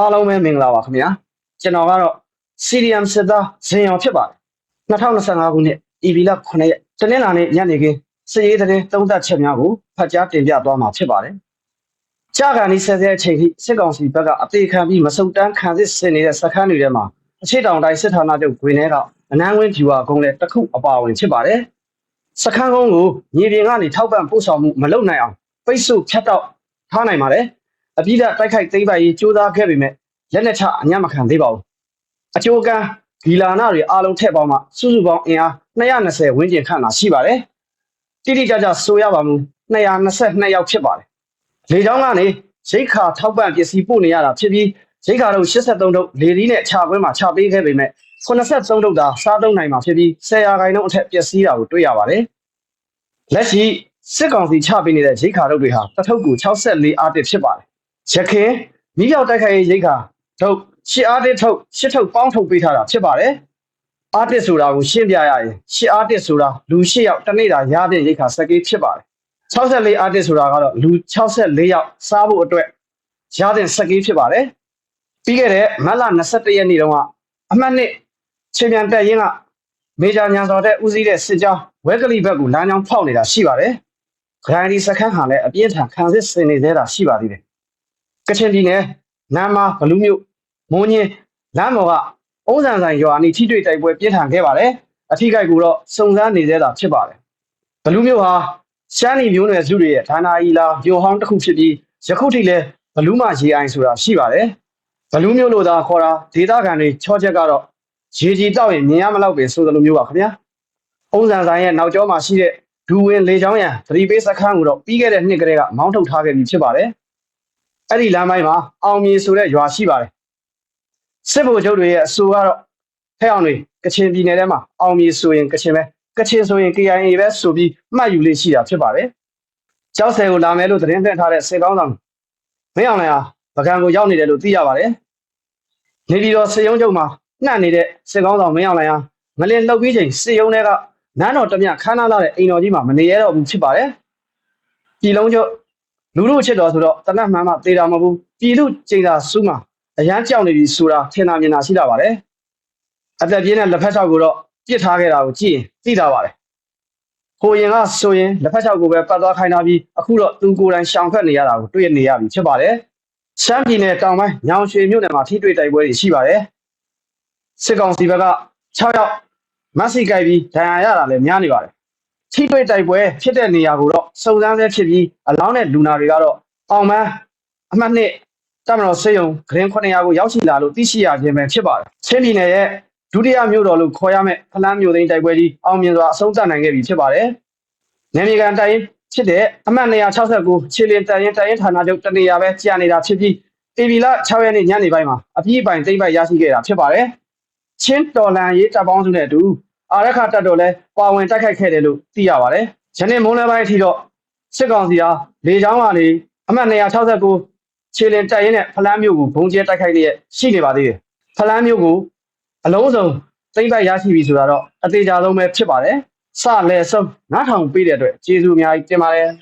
အားလုံးပဲမင်္ဂလာပါခင်ဗျာကျွန်တော်ကတော့ CDM စစ်သားဇင်အောင်ဖြစ်ပါတယ်2025ခုနှစ်ဤဗီလ9ရက်တနင်္လာနေ့ညနေခင်းစစ်ရေးသတင်းသုံးသပ်ချက်များကိုဖတ်ကြားတင်ပြသွားမှာဖြစ်ပါတယ်ကြာကန်ဒီဆက်ဆက်အချိန်ထိစစ်ကောင်စီဘက်ကအသေးခံပြီးမစုံတန်းခံစစ်ဆင်နေတဲ့စခန်းတွေထဲမှာအချစ်တောင်တိုင်းစစ်ဌာနချုပ်ဂွင်ထဲကအနန်းဝင်းဖြူဟာကုန်းလည်းတစ်ခုအပါအဝင်ဖြစ်ပါတယ်စခန်းကုန်းကိုမြေပြင်ကနေထောက်ပံ့ပို့ဆောင်မှုမလုပ်နိုင်အောင်ပိတ်ဆို့ဖြတ်တောက်ထားနိုင်ပါတယ် အပြည့်အတိုက်ခိုက်သိမ်းပိုက်ရေးကြိုးစားခဲ့ပေမဲ့လက်လက်ချအညံ့မခံသေးပါဘူးအကျိုးကံဂီလာနာတွေအားလုံးထည့်ပေါင်းမှစုစုပေါင်းအင်အား220ဝန်းကျင်ခန့်သာရှိပါတယ်တိတိကျကျဆိုရပါမူ222ယောက်ဖြစ်ပါတယ်လေကြောင်းကနေရိတ်ခါထောက်ပံ့ပစ္စည်းပို့နေရတာဖြစ်ပြီးရိတ်ခါတို့83တုပ်လေဒီနဲ့ခြာပွဲမှာခြာပေးခဲ့ပေမဲ့83တုပ်သာစားသုံးနိုင်မှာဖြစ်ပြီး10ရာခိုင်နှုန်းအထက်ပျက်စီးတာကိုတွေ့ရပါတယ်လက်ရှိစစ်ကောင်စီချပေးနေတဲ့ရိတ်ခါတို့တွေဟာတစ်ထုပ်ကို64အားတစ်ဖြစ်ပါတယ် ရခင်မိရောက်တိုက်ခိုက်ရေးရိတ်ခါထုတ်ရှစ်အားတစ်ထုတ်ရှစ်ထုတ်ပေါင်းထုတ်ပေးထားတာဖြစ်ပါတယ်အားတစ်ဆိုတာကိုရှင်းပြရရင်ရှစ်အားတစ်ဆိုတာလူရှစ်ယောက်တစ်နေ့တာရတဲ့ရိတ်ခါစကေးဖြစ်ပါတယ်64အားတစ်ဆိုတာကတော့လူ64ယောက်စားဖို့အတွက်ရတဲ့စကေးဖြစ်ပါတယ်ပြီးခဲ့တဲ့မတ်လ21ရက်နေ့တုန်းကအမှတ်နှစ်ချင်းမြန်တက်ရင်ကမေဂျာညာစော်တဲ့ဦးစီးတဲ့စစ်ကြောင်းဝဲကလေးဘက်ကိုလမ်းကြောင်းဖောက်နေတာရှိပါတယ်ဂရိုင်းဒီစခန်းဟာလည်းအပြင်းထန်ခံစစ်ဆင်နေသေးတာရှိပါသေးတယ် ကချင်ပြည်နယ်နမ်းမာဘလူးမြို့မုံညင်းလမ်းပေါ်ကအုံးဆန်ဆိုင်ရွာအနီးထိတွေ့တိုက်ပွဲပြင်းထန်ခဲ့ပါတယ်အထိကိုက်ကိုတော့စုံစမ်းနေသေးတာဖြစ်ပါတယ်ဘလူးမြို့ဟာရှမ်းပြည်မျိုးနွယ်စုတွေရဲ့ဌာနာအီလာမြို့ဟောင်းတစ်ခုဖြစ်ပြီးယခုထိလည်းဘလူးမရေအိုင်ဆိုတာရှိပါတယ်ဘလူးမြို့လို့သာခေါ်တာဒေသခံတွေချောချက်ကတော့ရေကြီးတောက်ရင်မြင်ရမလောက်ပဲဆိုသလိုမျိုးပါခင်ဗျာအုံးဆန်ဆိုင်ရဲ့နောက်ကျောမှာရှိတဲ့ဒူဝင်လေချောင်းရံသတိပေးစခန်းကိုတော့ပြီးခဲ့တဲ့နှစ်ကတည်းကမောင်းထုတ်ထားခဲ့ပြီးဖြစ်ပါတယ် အဲ့ဒီလမ်းပိုင်းမှာအောင်မြေဆိုတဲ့ရွာရှိပါတယ်စစ်ဗိုလ်ချုပ်တွေရဲ့အဆိုကတော့ဖဲအောင်တွေကချင်ပြည်နယ်ထဲမှာအောင်မြေဆိုရင်ကချင်ပဲကချင်ဆိုရင် KIA ပဲဆိုပြီးမှတ်ယူလေးရှိတာဖြစ်ပါတယ်ကျောက်ဆယ်ကိုလာမယ်လို့သတင်းပြန်ထားတဲ့စေကောင်းဆောင်မင်းအောင်လည်းဟာပကံကိုရောက်နေတယ်လို့သိရပါတယ်နေပြည်တော်စေယုံချုပ်မှာနှံ့နေတဲ့စေကောင်းဆောင်မင်းအောင်လည်းဟာမလင်လှုပ်ပြီးချိန်စေယုံတွေကနန်းတော်တမခမ်းနားလာတဲ့အိမ်တော်ကြီးမှာမနေရတော့ဘူးဖြစ်ပါတယ်ပြည်လုံးချုပ် လူလူချစ်တော်ဆိုတော့တနတ်မှန်မှသေတာမဟုတ်ဘူးပြည်လူကျိန်သာစူးမှာအရန်ကြောက်နေပြီဆိုတာထင်တာမြင်တာရှိတာပါတယ်အသက်ပြင်းတဲ့လက်ဖက်ချောက်ကိုတော့ပြစ်ထားခဲ့တာကိုကြည့်ရင်သိတာပါတယ်ဟိုရင်ကဆိုရင်လက်ဖက်ချောက်ကိုပဲပတ်သွားခိုင်းထားပြီးအခုတော့သူကိုယ်တိုင်ရှောင်ဖက်နေရတာကိုတွေ့နေရပြီဖြစ်ပါတယ်ရှမ်းပြည်နယ်တောင်ပိုင်းညောင်ရွှေမြို့နယ်မှာထိတွေ့တိုက်ပွဲတွေရှိပါတယ်စစ်ကောင်စီဘက်က6ယောက်မက်ဆီကြိုက်ပြီးဒဏ်ရာရတာလည်းများနေပါတယ် ထိတွေ့တိုက်ပွဲဖြစ်တဲ့နေရာကိုတော့စုံစမ်းဆဲဖြစ်ပြီးအလောင်းနဲ့လူနာတွေကတော့အောင်မန်းအမှတ်နှစ်တမတော်စေယုံဂရင်900ကိုရောက်ရှိလာလို့သိရှိရခြင်းပဲဖြစ်ပါတယ်ချင်းပြည်နယ်ရဲ့ဒုတိယမြို့တော်လို့ခေါ်ရမယ့်ဖလန်းမြို့သိမ်းတိုက်ပွဲကြီးအောင်မြင်စွာအဆုံးသတ်နိုင်ခဲ့ပြီဖြစ်ပါတယ်နေမြေကန်တိုင်းဖြစ်တဲ့အမှတ်269ခြေလင်တန်ရင်တန်ရင်ဌာနချုပ်တနေရာပဲကြာနေတာဖြစ်ပြီးတေဗီလာ6ရက်နေ့ညနေပိုင်းမှာအပြည့်အပိုင်သိမ့်ပိုက်ရရှိခဲ့တာဖြစ်ပါတယ်ချင်းတော်လန်ရေးတပ်ပေါင်းစုနဲ့အတူ အာရခတပ်တော်လည်းပါဝင်တိုက်ခိုက်ခဲ့တယ်လို့သိရပါတယ်။ယနေ့မိုးလယ်ပိုင်းအထိတော့စစ်ကောင်စီဟာလေကြောင်းကနေအမှတ်269ခြေလင်တက်ရင်းနဲ့ဖလန်းမျိုးကိုဘုံကျဲတိုက်ခိုက်လျက်ရှိနေပါသေးတယ်။ဖလန်းမျိုးကိုအလုံးစုံသိမ့်ပိုက်ရရှိပြီဆိုတော့အသေးချာဆုံးပဲဖြစ်ပါတယ်။စလဲဆုံး9000ပေးတဲ့အတွက်ကျေးဇူးအများကြီးတင်ပါတယ်။